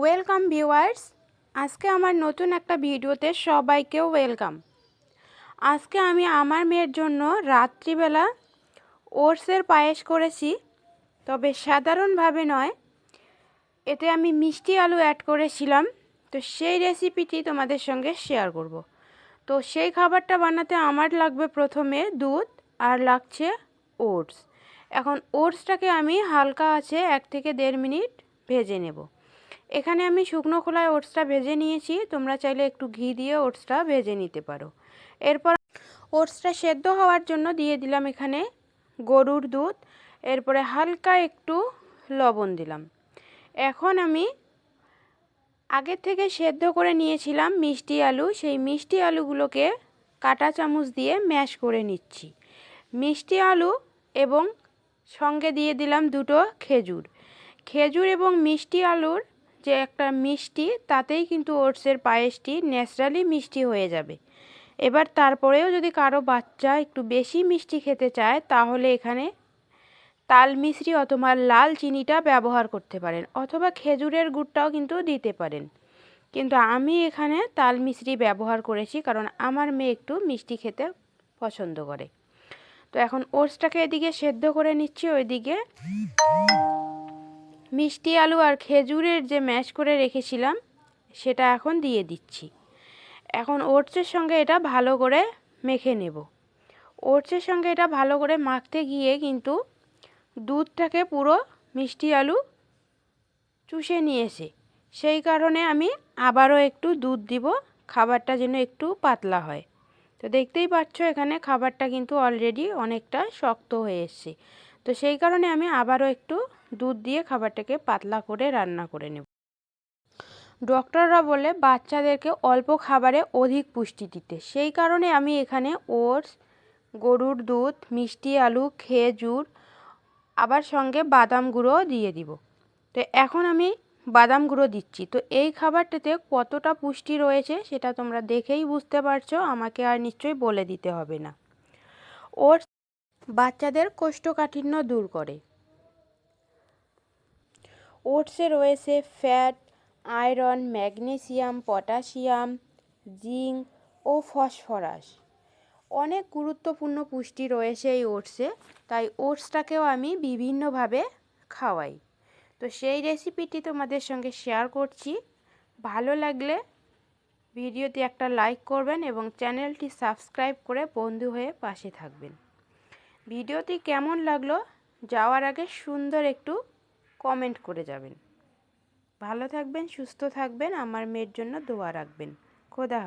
Welcome viewers. আজকে আমার নতুন একটা ভিডিওতে সবাইকেও ওয়েলকাম। আজকে আমি আমার মেয়ের জন্য রাত্রিবেলা ওটসের পায়েস করেছি, তবে সাধারণভাবে নয়। এতে আমি মিষ্টি আলু অ্যাড করেছিলাম, তো সেই রেসিপিটি তোমাদের সঙ্গে শেয়ার করব। তো সেই খাবারটা বানাতে আমার লাগবে প্রথমে দুধ আর লাগছে ওটস। এখন ওটসটাকে আমি হালকা আছে এক থেকে দেড় মিনিট ভেজে নেব। এখানে আমি শুকনো খোলায় ওটসটা ভেজে নিয়েছি। তোমরা চাইলে একটু ঘি দিয়ে ওটসটা ভেজে নিতে পারো। এরপর ওটসটা সেদ্ধ হওয়ার জন্য দিয়ে দিলাম এখানে গরুর দুধ। এরপরে হালকা একটু লবণ দিলাম। এখন আমি আগে থেকে সেদ্ধ করে নিয়েছিলাম মিষ্টি আলু। সেই মিষ্টি আলুগুলোকে কাটা চামচ দিয়ে ম্যাশ করে নিচ্ছি। মিষ্টি আলু এবং সঙ্গে দিয়ে দিলাম দুটো খেজুর। খেজুর এবং মিষ্টি আলুর যে একটা মিষ্টি, তাতেই কিন্তু ওটসের পায়েসটি ন্যাচারালি মিষ্টি হয়ে যাবে। এবার তারপরেও যদি কারও বাচ্চা একটু বেশি মিষ্টি খেতে চায়, তাহলে এখানে তাল মিশ্রি অথবা লাল চিনিটা ব্যবহার করতে পারেন, অথবা খেজুরের গুড়টাও কিন্তু দিতে পারেন। কিন্তু আমি এখানে তাল মিশ্রি ব্যবহার করেছি কারণ আমার মেয়ে একটু মিষ্টি খেতে পছন্দ করে। তো এখন ওটসটাকে এদিকে সেদ্ধ করে নিচ্ছি, ওইদিকে মিষ্টি আলু আর খেজুরের যে ম্যাশ করে রেখেছিলাম, সেটা এখন দিয়ে দিচ্ছি। এখন ওটসের সঙ্গে এটা ভালো করে মেখে নেব। ওটসের সঙ্গে এটা ভালো করে মাখতে গিয়ে কিন্তু দুধটাকে পুরো মিষ্টি আলু চুষে নিয়েছে। সেই কারণে আমি আবারও একটু দুধ দিব, খাবারটা যেন একটু পাতলা হয়। তো দেখতেই পাচ্ছ, এখানে খাবারটা কিন্তু অলরেডি অনেকটা শক্ত হয়ে এসছে। তো সেই কারণে আমি আবারও একটু দুধ দিয়ে খাবারটাকে পাতলা করে রান্না করে নেব। ডক্টররা বলে বাচ্চাদেরকে অল্প খাবারে অধিক পুষ্টি দিতে। সেই কারণে আমি এখানে ওটস, গরুর দুধ, মিষ্টি আলু, খেজুর, আবার সঙ্গে বাদাম গুঁড়ো দিয়ে দিব। তো এখন আমি বাদাম গুঁড়ো দিচ্ছি। তো এই খাবারটাতে কতটা পুষ্টি রয়েছে সেটা তোমরা দেখেই বুঝতে পারছ, আমাকে আর নিশ্চয়ই বলে দিতে হবে না। ওটস বাচ্চাদের কোষ্ঠকাঠিন্য দূর করে। ওটসে রয়েছে fat, iron, magnesium, potassium, zinc ও ফসফরাস। অনেক গুরুত্বপূর্ণ পুষ্টি রয়েছে এই ওটসে, তাই ওটসটাকেও আমি বিভিন্নভাবে খাওয়াই। তো সেই রেসিপিটি তোমাদের সঙ্গে শেয়ার করছি। ভালো লাগলে ভিডিওতে একটা লাইক করবেন এবং চ্যানেলটি সাবস্ক্রাইব করে বন্ধু হয়ে পাশে থাকবেন। ভিডিওটি কেমন লাগল যাওয়ার আগে সুন্দর একটু কমেন্ট করে যাবেন। ভালো থাকবেন, সুস্থ থাকবেন, আমার মেয়ের জন্য দোয়া রাখবেন। খোদা